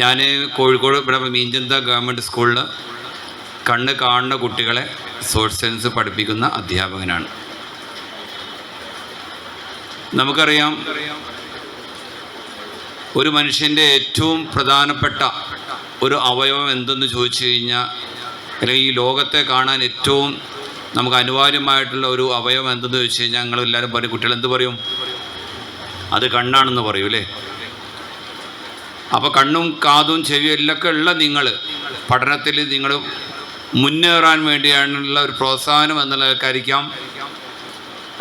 ഞാൻ കോഴിക്കോട് ഇവിടെ മീൻചന്ത ഗവൺമെന്റ് സ്കൂളിൽ കണ്ണ് കാണുന്ന കുട്ടികളെ സോഷ്യൽ സയൻസ് പഠിപ്പിക്കുന്ന അധ്യാപകനാണ്. നമുക്കറിയാം ഒരു മനുഷ്യന്റെ ഏറ്റവും പ്രധാനപ്പെട്ട ഒരു അവയവം എന്തെന്ന് ചോദിച്ചു കഴിഞ്ഞാൽ അല്ലെങ്കിൽ ഈ ലോകത്തെ കാണാൻ ഏറ്റവും നമുക്ക് അനിവാര്യമായിട്ടുള്ള ഒരു അവയവം എന്തെന്ന് ചോദിച്ചു കഴിഞ്ഞാൽ ഞങ്ങളെല്ലാവരും പറയും കുട്ടികൾ എന്ത് പറയും? അത് കണ്ണാണെന്ന് പറയും അല്ലേ അപ്പോൾ കണ്ണും കാതും ചെവിയും എല്ലൊക്കെ ഉള്ള നിങ്ങൾ പഠനത്തിൽ നിങ്ങൾ മുന്നേറാൻ വേണ്ടിയാണുള്ള ഒരു പ്രോത്സാഹനം എന്നുള്ളവർക്കായിരിക്കാം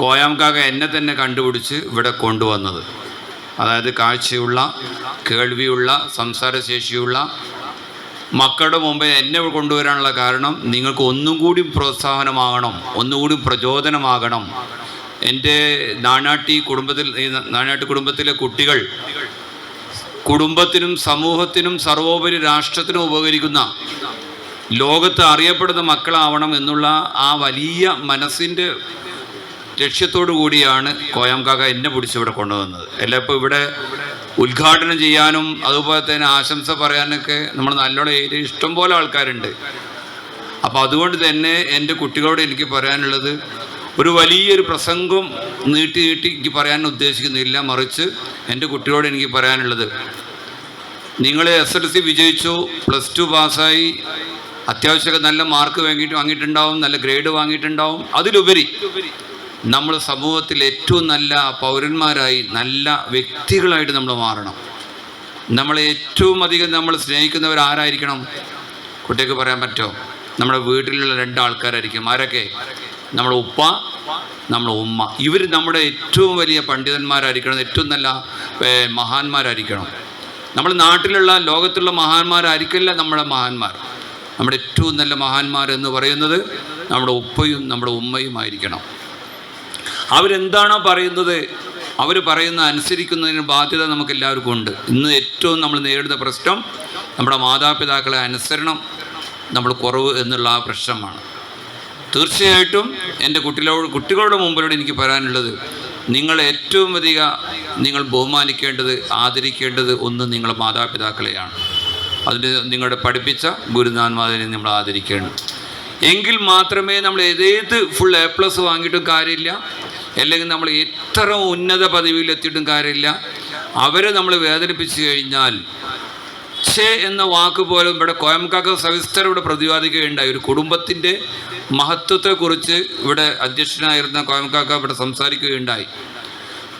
കോയാംകാക എന്നെ തന്നെ കണ്ടുപിടിച്ച് ഇവിടെ കൊണ്ടുവന്നത്. അതായത് കാഴ്ചയുള്ള കേൾവിയുള്ള സംസാരശേഷിയുള്ള മക്കളുടെ മുമ്പേ എന്നെ കൊണ്ടുവരാനുള്ള കാരണം നിങ്ങൾക്ക് ഒന്നും കൂടി പ്രോത്സാഹനമാകണം ഒന്നുകൂടി പ്രചോദനമാകണം. എന്റെ നാനാട്ടി കുടുംബത്തിൽ നാനാട്ടി കുടുംബത്തിലെ കുട്ടികൾ കുടുംബത്തിനും സമൂഹത്തിനും സർവോപരി രാഷ്ട്രത്തിനും ഉപകരിക്കുന്ന ലോകത്ത് അറിയപ്പെടുന്ന മക്കളാവണം എന്നുള്ള ആ വലിയ മനസ്സിന്റെ ലക്ഷ്യത്തോടു കൂടിയാണ് കോയാംകാക്ക എന്നെ പിടിച്ച് ഇവിടെ കൊണ്ടുവന്നത്. അല്ല ഇപ്പോൾ ഇവിടെ ഉദ്ഘാടനം ചെയ്യാനും അതുപോലെ തന്നെ ആശംസ പറയാനൊക്കെ നമ്മൾ നല്ലോണം ഏരിയ ഇഷ്ടംപോലെ ആൾക്കാരുണ്ട്. അപ്പോൾ അതുകൊണ്ട് തന്നെ എന്റെ കുട്ടികളോട് എനിക്ക് പറയാനുള്ളത് ഒരു വലിയൊരു പ്രസംഗം നീട്ടി നീട്ടി എനിക്ക് പറയാൻ ഉദ്ദേശിക്കുന്നില്ല. മറിച്ച് എന്റെ കുട്ടിയോട് എനിക്ക് പറയാനുള്ളത്. നിങ്ങൾ എസ് എൽ സി വിജയിച്ചു പ്ലസ് ടു പാസ്സായി. അത്യാവശ്യമൊക്കെ നല്ല മാർക്ക് വാങ്ങിയിട്ട് വാങ്ങിയിട്ടുണ്ടാവും നല്ല ഗ്രേഡ് വാങ്ങിയിട്ടുണ്ടാവും. അതിലുപരി നമ്മൾ സമൂഹത്തിൽ ഏറ്റവും നല്ല പൗരന്മാരായി നല്ല വ്യക്തികളായിട്ട് നമ്മൾ മാറണം. നമ്മളെ ഏറ്റവും അധികം നമ്മൾ സ്നേഹിക്കുന്നവർ ആരായിരിക്കണം? കുട്ടിക്ക് പറയാൻ പറ്റുമോ? നമ്മുടെ വീട്ടിലുള്ള രണ്ടാൾക്കാരായിരിക്കും ആരൊക്കെ? നമ്മുടെ ഉപ്പ നമ്മുടെ ഉമ്മ. ഇവർ നമ്മുടെ ഏറ്റവും വലിയ പണ്ഡിതന്മാരായിരിക്കണം ഏറ്റവും നല്ല മഹാന്മാരായിരിക്കണം. നമ്മുടെ നാട്ടിലുള്ള ലോകത്തുള്ള മഹാന്മാരായിരിക്കില്ല നമ്മുടെ മഹാന്മാർ. നമ്മുടെ ഏറ്റവും നല്ല മഹാന്മാർ എന്ന് പറയുന്നത് നമ്മുടെ ഉപ്പയും നമ്മുടെ ഉമ്മയും ആയിരിക്കണം അവരെന്താണോ പറയുന്നത് അവർ പറയുന്ന അനുസരിക്കുന്നതിന് ബാധ്യത നമുക്ക് എല്ലാവർക്കും ഉണ്ട്. ഇന്ന് ഏറ്റവും നമ്മൾ നേരിടുന്ന പ്രശ്നം നമ്മുടെ മാതാപിതാക്കളെ അനുസരണം നമ്മൾ കുറവ് എന്നുള്ള ആ പ്രശ്നമാണ്. തീർച്ചയായിട്ടും എന്റെ കുട്ടികളോട് കുട്ടികളുടെ മുമ്പിലൂടെ എനിക്ക് പറയാനുള്ളത് നിങ്ങൾ ഏറ്റവും അധികം നിങ്ങൾ ബഹുമാനിക്കേണ്ടത് ആദരിക്കേണ്ടത് ഒന്ന് നിങ്ങളുടെ മാതാപിതാക്കളെയാണ്. അതിന് നിങ്ങളുടെ പഠിപ്പിച്ച ഗുരുനാഥന്മാരെ നമ്മൾ ആദരിക്കേണ്ടത്. എങ്കിൽ മാത്രമേ നമ്മൾ ഏതേത് ഫുൾ എ പ്ലസ് വാങ്ങിയിട്ടും കാര്യമില്ല അല്ലെങ്കിൽ നമ്മൾ എത്ര ഉന്നത പദവിയിൽ എത്തിയിട്ടും കാര്യമില്ല. അവരെ നമ്മൾ വേദനിപ്പിച്ചു കഴിഞ്ഞാൽ ഛേ എന്ന വാക്ക് പോലും ഇവിടെ കോയംകാക്ക സവിസ്തരം ഇവിടെ പ്രതിപാദിക്കുകയുണ്ടായി. ഒരു കുടുംബത്തിന്റെ മഹത്വത്തെക്കുറിച്ച് ഇവിടെ അധ്യക്ഷനായിരുന്ന കോയംകാക്ക ഇവിടെ സംസാരിക്കുകയുണ്ടായി.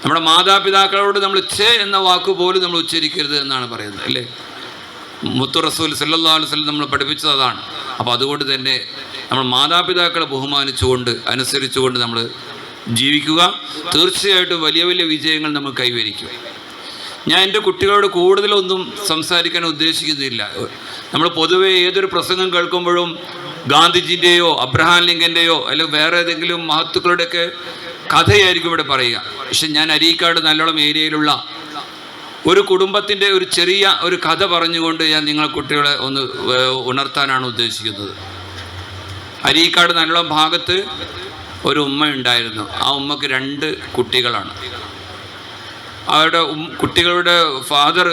നമ്മുടെ മാതാപിതാക്കളോട് നമ്മൾ ചേ എന്ന വാക്ക് പോലും നമ്മൾ ഉച്ചരിക്കരുത് എന്നാണ് പറയുന്നത് അല്ലേ? മുത്തു റസൂൽ സല്ലാ അലൈഹി വസല്ലം നമ്മൾ പഠിപ്പിച്ചത് അതാണ്. അപ്പോൾ അതുകൊണ്ട് തന്നെ നമ്മൾ മാതാപിതാക്കളെ ബഹുമാനിച്ചുകൊണ്ട് അനുസരിച്ചുകൊണ്ട് നമ്മൾ ജീവിക്കുക. തീർച്ചയായിട്ടും വലിയ വലിയ വിജയങ്ങൾ നമ്മൾ കൈവരിക്കും. ഞാൻ എന്റെ കുട്ടികളോട് കൂടുതലൊന്നും സംസാരിക്കാൻ ഉദ്ദേശിക്കുന്നില്ല. നമ്മൾ പൊതുവെ ഏതൊരു പ്രസംഗം കേൾക്കുമ്പോഴും ഗാന്ധിജിന്റെയോ അബ്രഹാം ലിങ്കന്റെയോ അല്ലെങ്കിൽ വേറെ ഏതെങ്കിലും മഹത്തുക്കളുടെയൊക്കെ കഥയായിരിക്കും ഇവിടെ പറയുക. പക്ഷെ ഞാൻ അരീക്കാട് നല്ലോണം ഏരിയയിലുള്ള ഒരു കുടുംബത്തിന്റെ ഒരു ചെറിയ ഒരു കഥ പറഞ്ഞുകൊണ്ട് ഞാൻ നിങ്ങളെ കുട്ടികളെ ഒന്ന് ഉണർത്താനാണ് ഉദ്ദേശിക്കുന്നത്. അരീക്കാട് നല്ലോണം ഭാഗത്ത് ഒരു ഉമ്മ ഉണ്ടായിരുന്നു ആ ഉമ്മക്ക് രണ്ട് കുട്ടികളാണ്. അവരുടെ കുട്ടികളുടെ ഫാദർ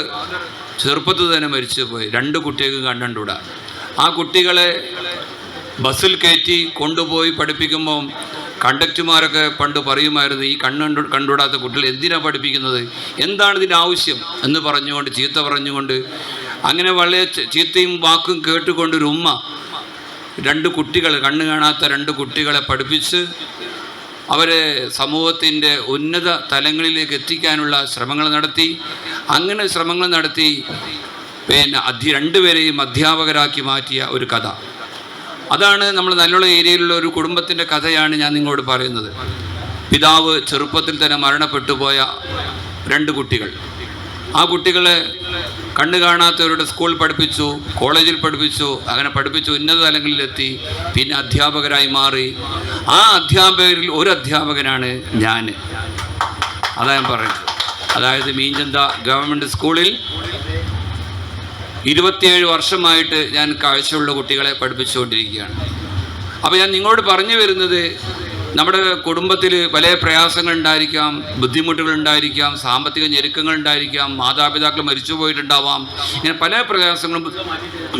ചെറുപ്പത്തിൽ തന്നെ മരിച്ചു പോയി. രണ്ട് കുട്ടികൾക്കും കണ്ടുകൂടാ ആ കുട്ടികളെ ബസ്സിൽ കയറ്റി കൊണ്ടുപോയി പഠിപ്പിക്കുമ്പം കണ്ടക്ടർമാരൊക്കെ പണ്ട് പറയുമായിരുന്നു ഈ കണ്ണു കണ്ടുവിടാത്ത കുട്ടികൾ എന്തിനാണ് പഠിപ്പിക്കുന്നത്? എന്താണ് ഇതിന്റെ ആവശ്യം? എന്ന് പറഞ്ഞുകൊണ്ട് ചീത്ത പറഞ്ഞുകൊണ്ട് അങ്ങനെ വളരെ ചീത്തയും വാക്കും കേട്ടുകൊണ്ട് ഒരു ഉമ്മ രണ്ട് കുട്ടികൾ കണ്ണു കാണാത്ത രണ്ട് കുട്ടികളെ പഠിപ്പിച്ച് അവരെ സമൂഹത്തിന്റെ ഉന്നത തലങ്ങളിലേക്ക് എത്തിക്കാനുള്ള ശ്രമങ്ങൾ നടത്തി. അങ്ങനെ ശ്രമങ്ങൾ നടത്തി പിന്നെ അധ്യ രണ്ടുപേരെയും അധ്യാപകരാക്കി മാറ്റിയ ഒരു കഥ. അതാണ് നമ്മൾ നല്ലുള്ള ഏരിയയിലുള്ള ഒരു കുടുംബത്തിന്റെ കഥയാണ് ഞാൻ നിങ്ങളോട് പറയുന്നത്. പിതാവ് ചെറുപ്പത്തിൽ തന്നെ മരണപ്പെട്ടു പോയ രണ്ട് കുട്ടികൾ. ആ കുട്ടികളെ കണ്ണു കാണാത്തവരുടെ സ്കൂൾ പഠിപ്പിച്ചു കോളേജിൽ പഠിപ്പിച്ചു അങ്ങനെ പഠിപ്പിച്ചു ഉന്നത തലങ്ങളിലെത്തി പിന്നെ അധ്യാപകരായി മാറി. ആ അധ്യാപകരിൽ ഒരു അധ്യാപകനാണ് ഞാൻ. അതാ ഞാൻ പറയുന്നത്. അതായത് മീഞ്ചന്ത ഗവൺമെന്റ് സ്കൂളിൽ ഇരുപത്തിയേഴ് വർഷമായിട്ട് ഞാൻ കാഴ്ചയുള്ള കുട്ടികളെ പഠിപ്പിച്ചുകൊണ്ടിരിക്കുകയാണ്. അപ്പോൾ ഞാൻ നിങ്ങളോട് പറഞ്ഞു വരുന്നത് നമ്മുടെ കുടുംബത്തിൽ പല പ്രയാസങ്ങൾ ഉണ്ടായിരിക്കാം ബുദ്ധിമുട്ടുകൾ ഉണ്ടായിരിക്കാം സാമ്പത്തിക ഞെരുക്കങ്ങൾ ഉണ്ടായിരിക്കാം മാതാപിതാക്കൾ മരിച്ചു പോയിട്ടുണ്ടാവാം. ഇങ്ങനെ പല പ്രയാസങ്ങളും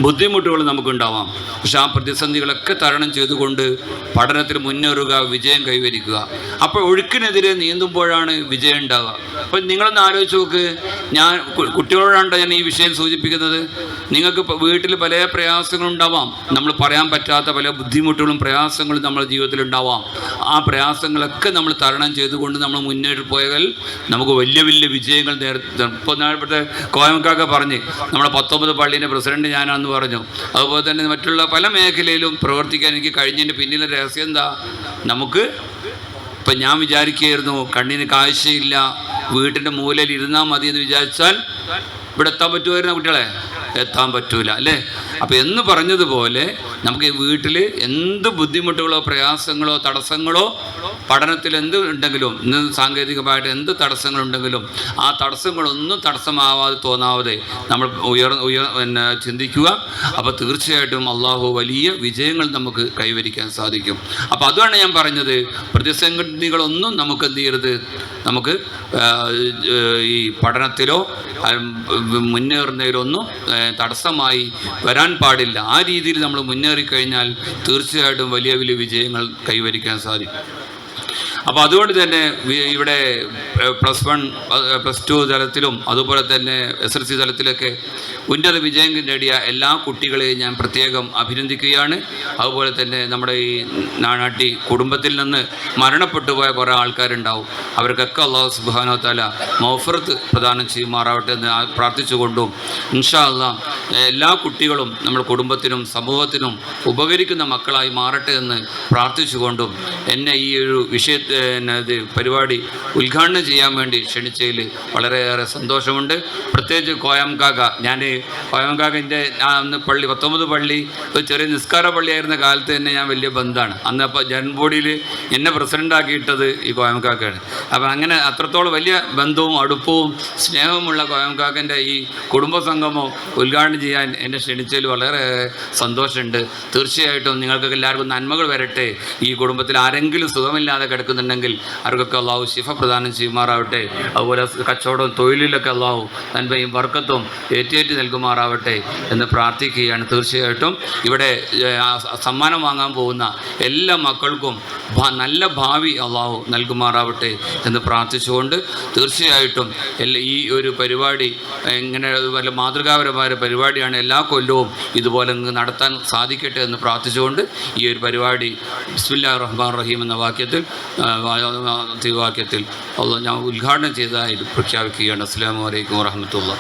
ബുദ്ധിമുട്ടുകളും നമുക്കുണ്ടാവാം. പക്ഷെ ആ പ്രതിസന്ധികളൊക്കെ തരണം ചെയ്തുകൊണ്ട് പഠനത്തിൽ മുന്നേറുക വിജയം കൈവരിക്കുക. അപ്പോൾ ഒഴുക്കിനെതിരെ നീന്തുമ്പോഴാണ് വിജയം ഉണ്ടാവുക. അപ്പം നിങ്ങളൊന്ന് ആലോചിച്ച് നോക്ക്. ഞാൻ കുട്ടികളോടാണ് ഞാൻ ഈ വിഷയം സൂചിപ്പിക്കുന്നത്. നിങ്ങൾക്ക് വീട്ടിൽ പല പ്രയാസങ്ങളും ഉണ്ടാവാം നമ്മൾ പറയാൻ പറ്റാത്ത പല ബുദ്ധിമുട്ടുകളും പ്രയാസങ്ങളും നമ്മുടെ ജീവിതത്തിൽ ഉണ്ടാവാം. ആ പ്രയാസങ്ങളൊക്കെ നമ്മൾ തരണം ചെയ്തുകൊണ്ട് നമ്മൾ മുന്നേറി പോയാൽ നമുക്ക് വലിയ വലിയ വിജയങ്ങൾ നേരത്തെ ഇപ്പോൾ ഇവിടുത്തെ കോയമക്കാക്ക പറഞ്ഞ് നമ്മുടെ പത്തൊമ്പത് പള്ളീന്റെ പ്രസിഡന്റ് ഞാനാണെന്ന് പറഞ്ഞു. അതുപോലെ തന്നെ മറ്റുള്ള പല മേഖലയിലും പ്രവർത്തിക്കാൻ എനിക്ക് കഴിഞ്ഞതിന്റെ പിന്നിലെ രഹസ്യം എന്താ? നമുക്ക് ഇപ്പം ഞാൻ വിചാരിക്കുകയായിരുന്നു കണ്ണിന് കാഴ്ചയില്ല വീട്ടിന്റെ മൂലയിൽ ഇരുന്നാൽ മതി എന്ന് വിചാരിച്ചാൽ ഇവിടെ എത്താൻ പറ്റുമായിരുന്നു കുട്ടികളെ? എത്താൻ പറ്റൂല അല്ലേ? അപ്പോൾ എന്ന് പറഞ്ഞതുപോലെ നമുക്ക് വീട്ടിൽ എന്ത് ബുദ്ധിമുട്ടുകളോ പ്രയാസങ്ങളോ തടസ്സങ്ങളോ പഠനത്തിൽ എന്ത് ഉണ്ടെങ്കിലും ഇന്ന് സാങ്കേതികമായിട്ട് എന്ത് തടസ്സങ്ങളുണ്ടെങ്കിലും ആ തടസ്സങ്ങളൊന്നും തടസ്സമാവാതെ തോന്നാവാതെ നമ്മൾ ഉയർ ഉയർ പിന്നെ ചിന്തിക്കുക. അപ്പോൾ തീർച്ചയായിട്ടും അള്ളാഹു വലിയ വിജയങ്ങൾ നമുക്ക് കൈവരിക്കാൻ സാധിക്കും. അപ്പോൾ അതുമാണ് ഞാൻ പറഞ്ഞത്. പ്രതിസന്ധികളൊന്നും നമുക്ക് എന്ത് ചെയ്യരുത്? നമുക്ക് ഈ പഠനത്തിലോ മുന്നേറുന്നതിലൊന്നും തടസ്സമായി വരാൻ പാടില്ല. ആ രീതിയിൽ നമ്മൾ മുന്നേറിക്കഴിഞ്ഞാൽ തീർച്ചയായിട്ടും വലിയ വലിയ വിജയങ്ങൾ കൈവരിക്കാൻ സാധിക്കും. അപ്പോൾ അതുകൊണ്ട് തന്നെ ഇവിടെ പ്ലസ് വൺ പ്ലസ് ടു തലത്തിലും അതുപോലെ തന്നെ എസ് എൽ സി തലത്തിലൊക്കെ ഉന്നത വിജയം നേടിയ എല്ലാ കുട്ടികളെയും ഞാൻ പ്രത്യേകം അഭിനന്ദിക്കുകയാണ്. അതുപോലെ തന്നെ നമ്മുടെ ഈ നാനാട്ടി കുടുംബത്തിൽ നിന്ന് മരണപ്പെട്ടു പോയ കുറേ ആൾക്കാരുണ്ടാവും. അവർക്കൊക്കെ അള്ളാഹു സുബാനോ താല മൗഫറത്ത് പ്രദാനം ചെയ്യുമാറാവട്ടെ എന്ന് പ്രാർത്ഥിച്ചുകൊണ്ടും ഇൻഷാ അള്ളാ എല്ലാ കുട്ടികളും നമ്മുടെ കുടുംബത്തിനും സമൂഹത്തിനും ഉപകരിക്കുന്ന മക്കളായി മാറട്ടെ എന്ന് പ്രാർത്ഥിച്ചുകൊണ്ടും എന്നെ ഈ ഒരു വിഷയത്തെ ഇത് പരിപാടി ഉദ്ഘാടനം ചെയ്യാൻ വേണ്ടി ക്ഷണിച്ചതിൽ വളരെയേറെ സന്തോഷമുണ്ട്. പ്രത്യേകിച്ച് കോയംകാക ഞാൻ കോയംകാകന്റെ ഞാൻ അന്ന് പള്ളി പത്തൊമ്പത് പള്ളി ഒരു ചെറിയ നിസ്കാര പള്ളിയായിരുന്ന കാലത്ത് തന്നെ ഞാൻ വലിയ ബന്ധമാണ് അന്ന് അപ്പോൾ ജൻബോഡിയിൽ എന്നെ പ്രസിഡന്റാക്കിയിട്ടത് ഈ കോയംകാക്കയാണ് അപ്പം അങ്ങനെ അത്രത്തോളം വലിയ ബന്ധവും അടുപ്പവും സ്നേഹവുമുള്ള കോയംകാക്കന്റെ ഈ കുടുംബ സംഗമം ഉദ്ഘാടനം ചെയ്യാൻ എന്നെ ക്ഷണിച്ചതിൽ വളരെ സന്തോഷമുണ്ട്. തീർച്ചയായിട്ടും നിങ്ങൾക്ക് എല്ലാവർക്കും നന്മകൾ വരട്ടെ. ഈ കുടുംബത്തിൽ ആരെങ്കിലും സുഖമില്ലാതെ കിടക്കുന്നുണ്ടെങ്കിൽ അവർക്കൊക്കെ അള്ളാഹു ശിഫ പ്രദാനം ചെയ്യുമാറാവട്ടെ. അതുപോലെ കച്ചവടവും തൊഴിലിലൊക്കെ അള്ളാഹു നന്മയും വർക്കത്തും ഏറ്റേറ്റ് നൽകുമാറാവട്ടെ എന്ന് പ്രാർത്ഥിക്കുകയാണ്. തീർച്ചയായിട്ടും ഇവിടെ സമ്മാനം വാങ്ങാൻ പോകുന്ന എല്ലാ മക്കൾക്കും നല്ല ഭാവി അള്ളാഹു നൽകുമാറാവട്ടെ എന്ന് പ്രാർത്ഥിച്ചുകൊണ്ട് തീർച്ചയായിട്ടും ഈ ഒരു പരിപാടി ഇങ്ങനെ വല്ല മാതൃകാപരമായ പരിപാടിയാണ് എല്ലാ കൊല്ലവും ഇതുപോലെ നടത്താൻ സാധിക്കട്ടെ എന്ന് പ്രാർത്ഥിച്ചുകൊണ്ട് ഈ ഒരു പരിപാടി ബിസ്മില്ലാ റഹ്മാൻ റഹീം എന്ന വാക്യത്തിൽ ആ, വാ- വാക്യത്തിൽ ഞാൻ ഉദ്ഘാടനം ചെയ്തതായി പ്രഖ്യാപിക്കുകയാണ്. അസ്സാം വലൈക്കും വാഹമത്തുള്ള